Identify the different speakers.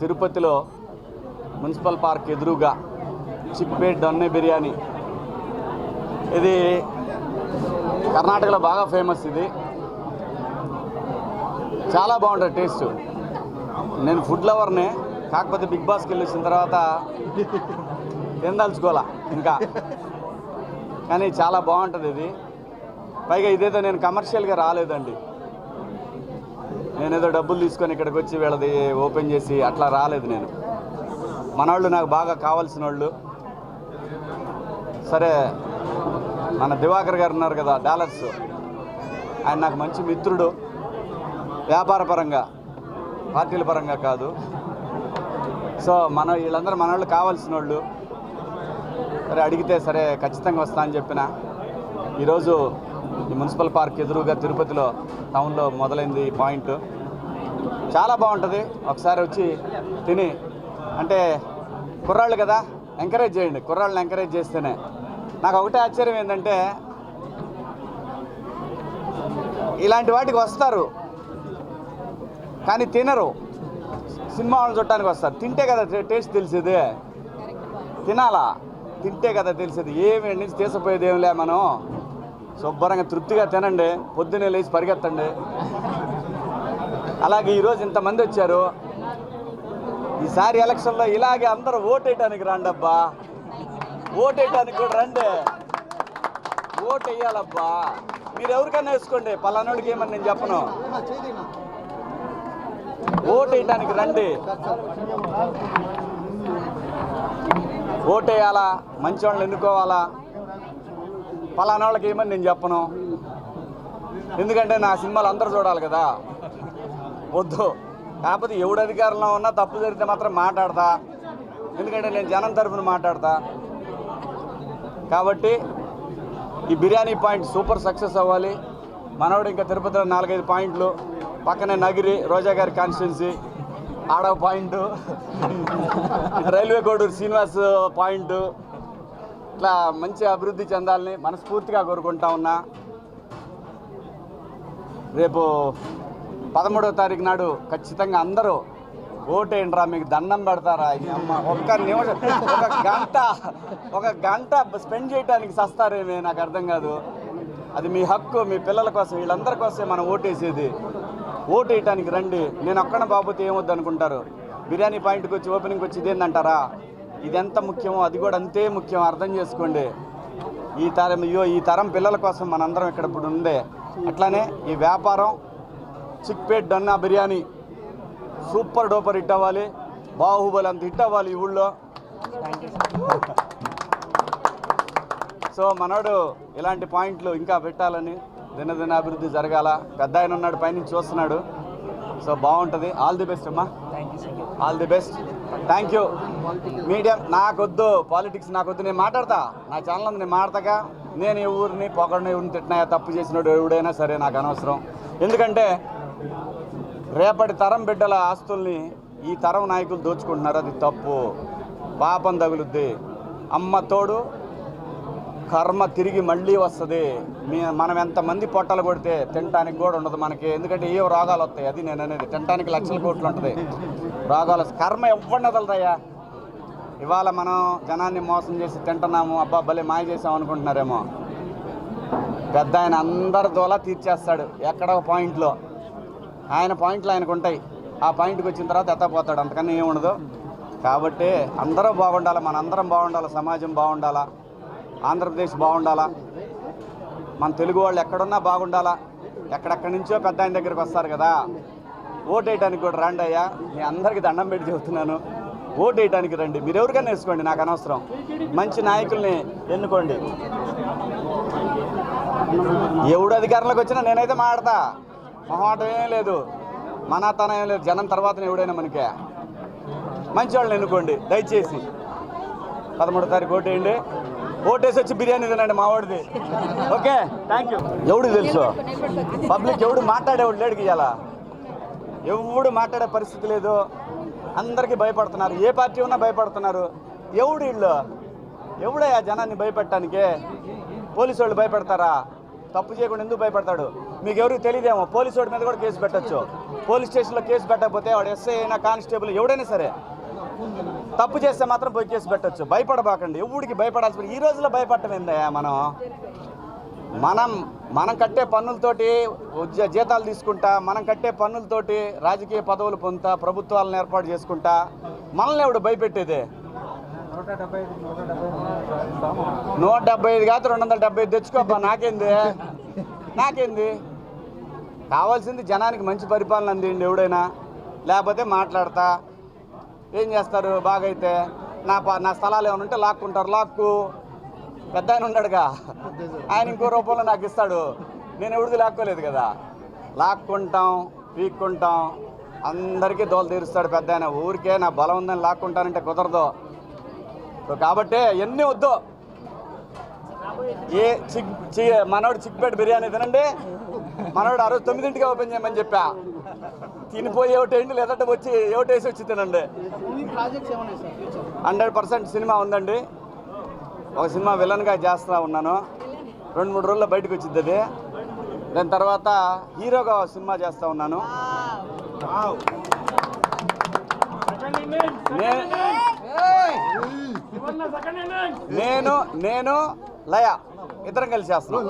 Speaker 1: తిరుపతిలో municipal park ఎదురుగా చిక్పేట్ దొన్నె బిర్యానీ. ఇది కర్ణాటకలో బాగా ఫేమస్ ఇది. చాలా బాగుంటుంది టేస్ట్. నేను ఫుడ్ లవర్నే కాకపోతే బిగ్ బాస్కి వెళ్ళేసిన తర్వాత తినదలుచుకోవాలా ఇంకా. కానీ చాలా బాగుంటుంది ఇది. పైగా ఇదేదో నేను కమర్షియల్గా రాలేదండి. నేనేదో డబ్బులు తీసుకొని ఇక్కడికి వచ్చి వీళ్ళది ఓపెన్ చేసి అట్లా రాలేదు నేను. మనవాళ్ళు నాకు బాగా కావాల్సిన వాళ్ళు సరే మన దివాకర్ గారు ఉన్నారు కదా డాలర్స్. ఆయన నాకు మంచి మిత్రుడు. వ్యాపార పరంగా పార్టీల పరంగా కాదు. సో మన వీళ్ళందరూ మన వాళ్ళు కావాల్సిన వాళ్ళు సరే అడిగితే సరే ఖచ్చితంగా వస్తా అని చెప్పిన. ఈరోజు ఈ మున్సిపల్ పార్క్ ఎదురుగా తిరుపతిలో టౌన్లో మొదలైంది ఈ పాయింట్. చాలా బాగుంటుంది. ఒకసారి వచ్చి తిని అంటే కుర్రాళ్ళు కదా ఎంకరేజ్ చేయండి. కుర్రాళ్ళని ఎంకరేజ్ చేస్తేనే. నాకు ఒకటే ఆశ్చర్యం ఏంటంటే ఇలాంటి వాటికి వస్తారు కానీ తినరు. సినిమా వాళ్ళని చూడటానికి వస్తారు. తింటే కదా టేస్ట్ తెలిసేది. తినాలా? తింటే కదా తెలిసేది. ఏమి నుంచి తీసిపోయేది ఏమిలే మనం. శుభ్రంగా తృప్తిగా తినండి పొద్దున్నే లేచి పరిగెత్తండి. అలాగే ఈరోజు ఇంతమంది వచ్చారు. ఈసారి ఎలక్షన్లో ఇలాగే అందరూ ఓటేయటానికి రండబ్బా. ఓటేయటానికి కూడా రండి. ఓటు వేయాలబ్బా మీరు ఎవరికైనా వేసుకోండి. పలానాడికి ఏమని నేను చెప్పను. ఓటేయటానికి రండి. ఓటేయాలా? వేయాలా మంచి వాళ్ళని ఎన్నుకోవాలా? పలానా వాళ్ళకి ఏమని నేను చెప్పను? ఎందుకంటే నా సినిమాలు అందరూ చూడాలి కదా. వద్దు. కాకపోతే ఎవడు అధికారంలో ఉన్నా తప్పు జరిగితే మాత్రం మాట్లాడతా. ఎందుకంటే నేను జనం తరఫున మాట్లాడతా. కాబట్టి ఈ బిర్యానీ పాయింట్ సూపర్ సక్సెస్ అవ్వాలి. మనవాడు ఇంకా తిరుపతిలో నాలుగైదు పాయింట్లు. పక్కనే నగిరి రోజా గారి కాన్స్టిట్యున్సీ. ఆడ point. Railway Koduru Srinivas point. ఇట్లా మంచి అభివృద్ధి చెందాలని మనస్ఫూర్తిగా కోరుకుంటా ఉన్నా. రేపు పదమూడవ తారీఖు నాడు ఖచ్చితంగా అందరూ ఓటేయండిరా మీకు దండం పెడతారా అమ్మ. ఒక్క నిమిషం ఒక గంట ఒక గంట స్పెండ్ చేయడానికి సస్తారేమే నాకు అర్థం కాదు. అది మీ హక్కు మీ పిల్లల కోసం వీళ్ళందరి కోసమే మనం ఓటేసేది. ఓటు వేయటానికి రండి. నేను ఒక్కడ బాబుతే ఏమొద్దు అనుకుంటారు బిర్యానీ పాయింట్కి వచ్చి ఓపెనింగ్కి వచ్చి ఇదేందంటారా? ఇది ఎంత ముఖ్యమో అది కూడా అంతే ముఖ్యం అర్థం చేసుకోండి. ఈ తరం అయ్యో ఈ తరం పిల్లల కోసం మనందరం ఇక్కడ ఇప్పుడు ఉందే అట్లానే ఈ వ్యాపారం Chickpet Donne biryani super duper hit అవ్వాలి. బాహుబలి అంత హిట్ అవ్వాలి ఈ ఊళ్ళో. సో మనోడు ఇలాంటి పాయింట్లు ఇంకా పెట్టాలని దినదిన అభివృద్ధి జరగాల. పెద్ద ఆయన ఉన్నాడు పైనుంచి చూస్తున్నాడు. సో బాగుంటుంది. ఆల్ ది బెస్ట్ అమ్మా. All the best thank you medium నాకొద్దు. పాలిటిక్స్ నాకొద్దు. నేను మాట్లాడతా. నా ఛానల్ నేను మాట్లాడతాగా నేను ఈ ఊరిని పొగడిని ఊరిని తిట్టినాయా తప్పు చేసినాడు ఎవడైనా సరే నాకు అనవసరం. ఎందుకంటే రేపటి తరం బిడ్డల ఆస్తుల్ని ఈ తరం నాయకులు దోచుకుంటున్నారు. అది తప్పు. పాపం తగులుద్ది. అమ్మ తోడు కర్మ తిరిగి మళ్ళీ వస్తుంది. మీ మనం ఎంతమంది పొట్టలు కొడితే తినటానికి కూడా ఉండదు మనకి. ఎందుకంటే ఏ రోగాలు వస్తాయి. అది నేను అనేది తినటానికి లక్షల కోట్లు ఉంటుంది. రోగాలు కర్మ ఇవ్వండి వదలదయ్యా. ఇవాళ మనం జనాన్ని మోసం చేసి తింటున్నాము. అబ్బా భలే మాయ చేసాం అనుకుంటున్నారేమో. పెద్ద ఆయన అందరి దోలా తీర్చేస్తాడు ఎక్కడ ఒక పాయింట్లో. ఆయన పాయింట్లు ఆయనకు ఉంటాయి. ఆ పాయింట్కి వచ్చిన తర్వాత ఎత్తపోతాడు. అంతకన్నా ఏమి ఉండదు. కాబట్టి అందరూ బాగుండాలి? మనందరం బాగుండాలి? సమాజం బాగుండాలా? ఆంధ్రప్రదేశ్ బాగుండాలా? మన తెలుగు వాళ్ళు ఎక్కడున్నా బాగుండాలా? ఎక్కడెక్కడి నుంచో పెద్ద ఆయన దగ్గరికి వస్తారు కదా. ఓటు వేయడానికి కూడా రండి అయ్యా. మీ అందరికీ దండం పెట్టి చెబుతున్నాను. ఓటు వేయడానికి రండి. మీరు ఎవరికైనా వేసుకోండి నాకు అనవసరం. మంచి నాయకుల్ని ఎన్నుకోండి. ఎవడు అధికారంలోకి వచ్చినా నేనైతే మాడతా మొహమాటం ఏం లేదు. మనాతనం ఏం లేదు. జనం తర్వాత ఎవడైనా మనకే. మంచి వాళ్ళని ఎన్నుకోండి. దయచేసి. పదమూడో తారీఖు ఓటేయండి ఓటేసి వచ్చి బిర్యానీ తినండి మా వాడిది ఓకే? థ్యాంక్ యూ ఎవడు తెలుసు? పబ్లిక్ ఎవడు మాట్లాడేవాడు లేడికి ఇవ్వాలా ఎవడు మాట్లాడే పరిస్థితి లేదు. అందరికీ భయపడుతున్నారు. ఏ పార్టీ ఉన్నా భయపడుతున్నారు. ఎవడు వీళ్ళు ఎవడయ్యా జనాన్ని భయపెట్టడానికి? పోలీసు వాళ్ళు భయపెడతారా? తప్పు చేయకుండా ఎందుకు భయపడతాడు? మీకు ఎవరికి తెలియదేమో? పోలీసు వాడి మీద కూడా కేసు పెట్టచ్చు. పోలీస్ స్టేషన్లో కేసు పెట్టకపోతే వాడు ఎస్ఐ అయినా కానిస్టేబుల్ ఎవడైనా సరే. తప్పు చేస్తే మాత్రం పోయి కేసు పెట్టచ్చు. భయపడబాకండి. ఎవడికి భయపడాల్సి ఈ రోజులో భయపడటం ఏందయ్యా మనం? మనం మనం కట్టే పన్నులతోటి జీతాలు తీసుకుంటా మనం కట్టే పన్నులతోటి రాజకీయ పదవులు పొందుతా ప్రభుత్వాలను ఏర్పాటు చేసుకుంటా మనల్ని ఎవడు భయపెట్టేదే? నూట డెబ్బై ఐదు కాదు రెండు వందల డెబ్బై ఐదు తెచ్చుకోబ్బా నాకేంది? నాకేంది? కావాల్సింది జనానికి మంచి పరిపాలన అందిండి ఎవడైనా. లేకపోతే మాట్లాడతా. ఏం చేస్తారు? బాగైతే నా నా స్థలాలు ఏమైనా ఉంటే లాక్కుంటారు. లాక్కు. పెద్ద ఆయన ఉన్నాడుగా. ఆయన ఇంకో రూపంలో నాకు ఇస్తాడు. నేను ఎవరిది లాక్కోలేదు కదా. లాక్కుంటాం పీక్కుంటాం. అందరికీ దోలు తీరుస్తాడు పెద్ద ఆయన. ఊరికే నా బలం ఉందని లాక్కుంటానంటే కుదరదు. సో కాబట్టి ఎన్ని వద్దు. ఏ చిక్ చి మనోడు చిక్పేట బిర్యానీ తినండి. మనోడు ఆ రోజు తొమ్మిదింటికి ఓపెన్ చేయమని చెప్పా. తినిపోయి ఒకటేంటి లేదంటే వచ్చి ఒకటేసి వచ్చి తినండి. హండ్రెడ్ పర్సెంట్ సినిమా ఉందండి. ఒక సినిమా విలన్గా చేస్తా ఉన్నాను. రెండు మూడు రోజుల్లో బయటకు వచ్చింది అది. దాని తర్వాత హీరోగా ఒక సినిమా చేస్తా ఉన్నాను. నేను నేను లయ ఇద్దరం కలిసి చేస్తున్నాం.